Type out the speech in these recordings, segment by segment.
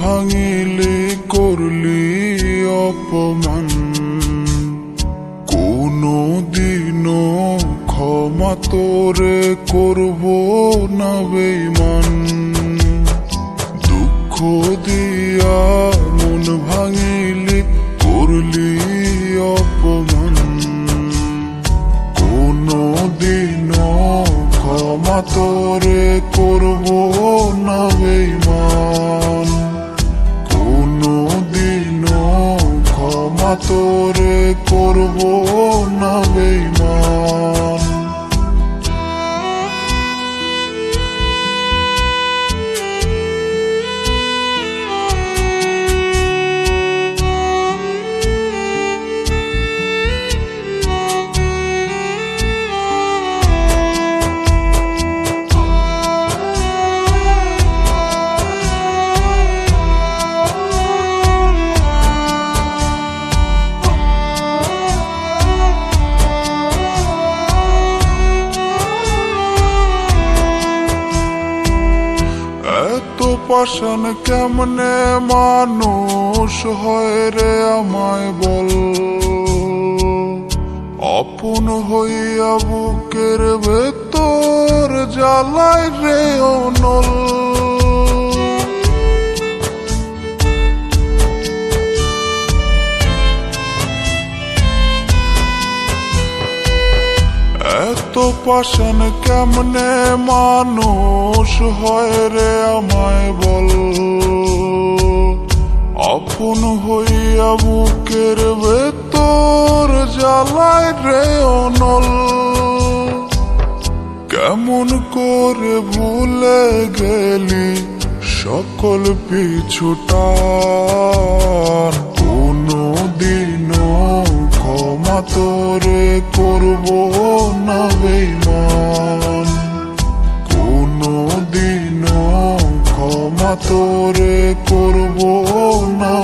ভাঙিলে করলি অপমান। কোনো দিনও ক্ষমা তোরে করব না বেইমান দুঃখ দিয়া মন ভাঙিলে করলি অপমান। কোনো দিনও ক্ষমা তোরে পাশান কেমনে মানুষ হয় রে আমায় বল। আপন হইয়া বুকের ভেতর জ্বালায় রে অনল এত পাশান কেমনে মানুষ হয় রে আমায় আপন হইয়া বুকের ভেতর জ্বালায় রে অনল। কেমন করে ভুলে গেলি সকল পিছুটান। কোনো দিনও ক্ষমা তোরে করব না বেইমান। কোনো দিনও ক্ষমা তোরে করব না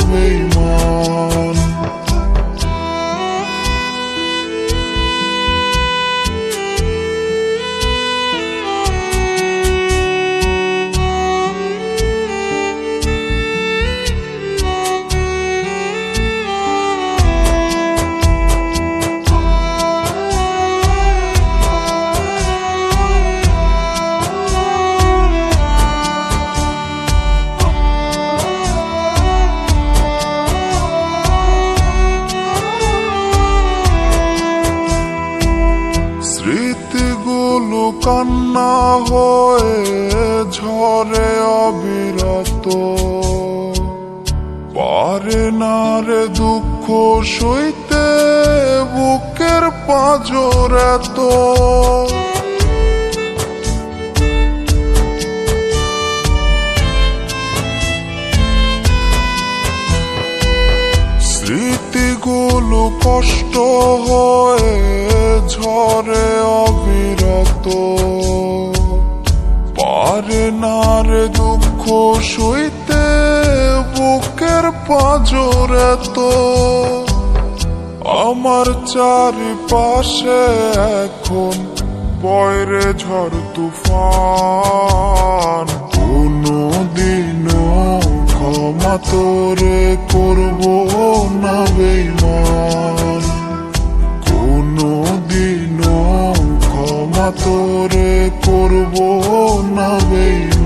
স্মৃতিগুলো কান্না হয়ে ঝরে অবিরত। পারে না রে দুঃখ সইতে, বুকের পাঁজর এত। স্মৃতিগুলো কষ্ট হয়ে ঝরে অবিরত পারে না রে দুঃখ সইতে বুকের পাঁজর এত। আমার চারিপাশে এখন বয়রে ঝড় তুফান। কোনো দিনও ক্ষমা তোরে করব না বেইমান। তোরে করব না বেইমান